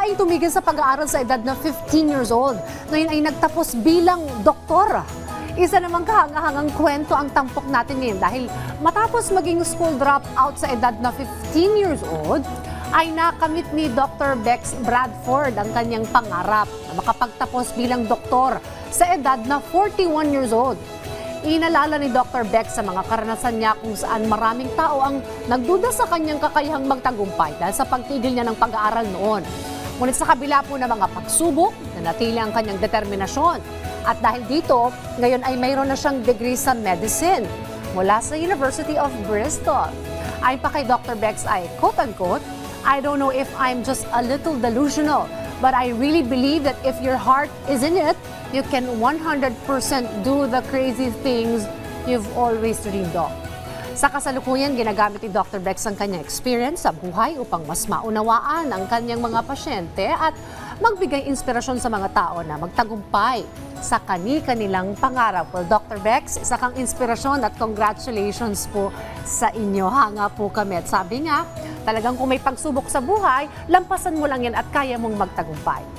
babaeng tumigil sa pag-aaral sa edad na 15 years old. Ngayon ay nagtapos bilang doktor. Isa namang kahangahangang kwento ang tampok natin ngayon dahil matapos maging school dropout sa edad na 15 years old, ay nakamit ni Dr. Bex Bradford ang kanyang pangarap na makapagtapos bilang doktor sa edad na 41 years old. Inalala ni Dr. Beck sa mga karanasan niya kung saan maraming tao ang nagduda sa kanyang kakayahang magtagumpay dahil sa pagtigil niya ng pag-aaral noon. Ngunit sa kabila po ng mga pagsubok, nanatili ang kanyang determinasyon. At dahil dito, ngayon ay mayroon na siyang degree sa medicine mula sa University of Bristol. Ayon pa kay Dr. Bex ay, quote-unquote, I don't know if I'm just a little delusional, but I really believe that if your heart is in it, you can 100% do the crazy things you've always dreamed of. Sa kasalukuyan, ginagamit ni Dr. Bex ang kanyang experience sa buhay upang mas maunawaan ang kanyang mga pasyente at magbigay inspirasyon sa mga tao na magtagumpay sa kani-kanilang pangarap. Well, Dr. Bex, isa kang inspirasyon at congratulations po sa inyo. Hanga po kami. At sabi nga, talagang kung may pagsubok sa buhay, lampasan mo lang yan at kaya mong magtagumpay.